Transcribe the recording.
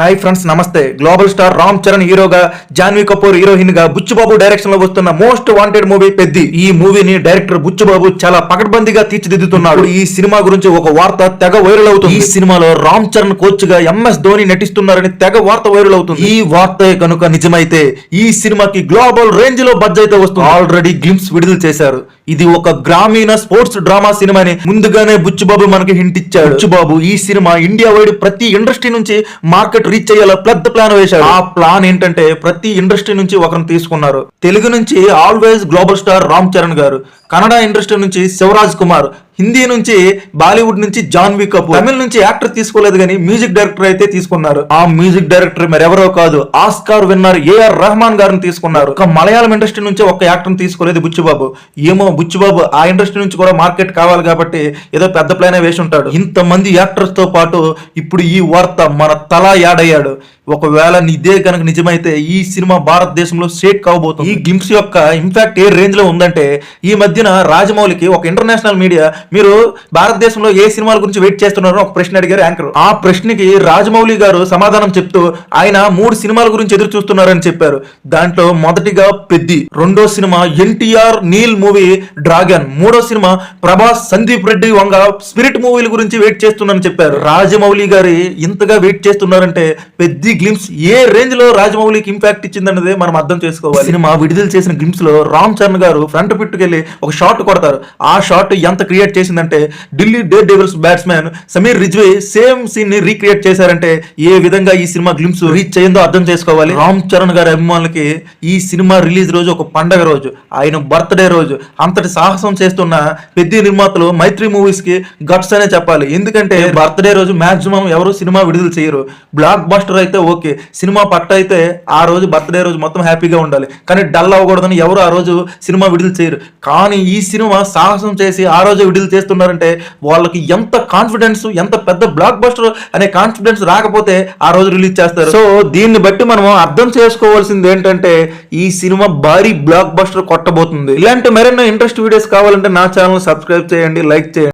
Hi friends నమస్తే. Global star Ram Charan హీరోగా జాన్వీ కపూర్ హీరోయిన్గా బుచ్చుబాబు డైరెక్షన్లో వస్తున్న మోస్ట్ వాంటెడ్ మూవీ పెద్ది. ఈ మూవీని డైరెక్టర్ బుచ్చుబాబు చాలా పకడ్బందీగా తీర్చిదిద్దుతున్నాడు. ఈ సినిమా గురించి ఒక వార్త తెగ వైరల్ అవుతుంది. ఈ సినిమాలో రామ్ చరణ్ కోచ్గా ఎంఎస్ ధోని నటిస్తున్నారని తెగ వార్త వైరల్ అవుతుంది. ఈ వార్త కనుక నిజమైతే ఈ సినిమాకి గ్లోబల్ రేంజ్లో బడ్జ్ అయితే వస్తుంది. ఆల్రెడీ గ్లిమ్స్ విడుదల చేశారు. ఇది ఒక గ్రామీణ స్పోర్ట్స్ డ్రామా సినిమాని. ముందుగానే బుచ్చుబాబు మనకి హింట్ ఇచ్చాడు. బుచ్చుబాబు ఈ సినిమా ఇండియా వైడ్ ప్రతి ఇండస్ట్రీ నుంచి మార్కెట్ రీచ్ అయ్యేలా పెద్ద ప్లాన్ వేశాడు. ఆ ప్లాన్ ఏంటంటే ప్రతి ఇండస్ట్రీ నుంచి ఒకరిని తీసుకున్నారు. తెలుగు నుంచి always global star Ram Charan garu. Kannada industry నుంచి శివరాజ్ కుమార్ హిందీ నుంచి బాలీవుడ్ నుంచి జాన్వీ కపూర్ తమిళ నుంచి యాక్టర్ తీసుకోలేదు కానీ మ్యూజిక్ డైరెక్టర్ అయితే తీసుకున్నారు. ఆ మ్యూజిక్ డైరెక్టర్ మరెవరో కాదు ఆస్కార్ విన్నర్ ఏఆర్ రెహమాన్ గారిని తీసుకున్నారు. ఒక మలయాళం ఇండస్ట్రీ నుంచి ఒక యాక్టర్ తీసుకోలేదు బుచ్చిబాబు. ఏమో బుచ్చిబాబు ఆ ఇండస్ట్రీ నుంచి కూడా మార్కెట్ కావాలి కాబట్టి ఏదో పెద్ద ప్లాన్ వేసి ఉంటాడు. ఇంతమంది యాక్టర్స్తో పాటు ఇప్పుడు ఈ వార్త మన తలా యాడయ్యాడు. ఒకవేళ ఇదే కనుక నిజమైతే ఈ సినిమా భారతదేశంలో షేక్ కాబోతుంది. ఈ గ్లిమ్స్ యొక్క ఇంపాక్ట్ ఏ రేంజ్లో ఉందంటే ఈ మధ్యన రాజమౌళికి ఒక ఇంటర్నేషనల్ మీడియా మీరు భారతదేశంలో ఏ సినిమాల గురించి వెయిట్ చేస్తున్నారో ఒక ప్రశ్న అడిగారు యాంకర్. ఆ ప్రశ్నకి రాజమౌళి గారు సమాధానం చెప్తూ ఆయన మూడు సినిమాల గురించి ఎదురు చూస్తున్నారని చెప్పారు. దాంట్లో మొదటిగా పెద్ది రెండో cinema NTR Neel movie Dragon మూడో సినిమా ప్రభాస్ సందీప్ రెడ్డి వంగ స్పిరిట్ మూవీల గురించి వెయిట్ చేస్తున్నారని చెప్పారు. రాజమౌళి గారి ఇంతగా వెయిట్ చేస్తున్నారంటే పెద్ది గ్లిమ్స్ ఏ రేంజ్లో రాజమౌళికి ఇంపాక్ట్ ఇచ్చిందన్నదే మనం అర్థం చేసుకోవాలి. సినిమా విడుదల చేసిన గ్లిమ్స్లో రామ్ చరణ్ గారు ఫ్రంట్ పిట్టుకెళ్ళి ఒక షాట్ కొడతారు. ఆ షాట్ ఎంత క్రియేట్ చేసిందంటే Delhi Daredevils batsmen Sameer Rizvi same సీన్ని recreate చేశారంటే ఏ విధంగా ఈ సినిమా గ్లిమ్స్ రీచ్ అయ్యిందో అర్థం చేసుకోవాలి. రామ్ చరణ్ గారి అభిమానులకి ఈ సినిమా రిలీజ్ రోజు ఒక పండగ రోజు ఆయన బర్త్డే రోజు. అంతటి సాహసం చేస్తున్న పెద్ద నిర్మాతలు మైత్రి మూవీస్కి గట్స్ అనే చెప్పాలి. ఎందుకంటే బర్త్డే రోజు మాక్సిమం ఎవరు సినిమా విడుదల చేయరు. బ్లాక్ బస్టర్ అయితే ఓకే సినిమా పట్ట అయితే ఆ రోజు బర్త్డే రోజు మొత్తం హ్యాపీగా ఉండాలి. కానీ డల్ అవ్వకూడదని ఎవరు ఆ రోజు సినిమా విడుదల చేయరు. కానీ ఈ సినిమా సాహసం చేసి ఆ రోజు విడుదల చేస్తున్నారంటే వాళ్ళకి ఎంత కాన్ఫిడెన్స్ ఎంత పెద్ద బ్లాక్ బస్టర్ అనే కాన్ఫిడెన్స్ రాకపోతే ఆ రోజు రిలీజ్ చేస్తారు. సో దీన్ని బట్టి మనం అర్థం చేసుకోవాల్సింది ఏంటంటే ఈ సినిమా భారీ బ్లాక్ బస్టర్ కొట్టబోతుంది. ఇలాంటి మరెన్నో ఇంట్రెస్ట్ వీడియోస్ కావాలంటే నా ఛానల్ సబ్స్క్రైబ్ చేయండి లైక్ చేయండి.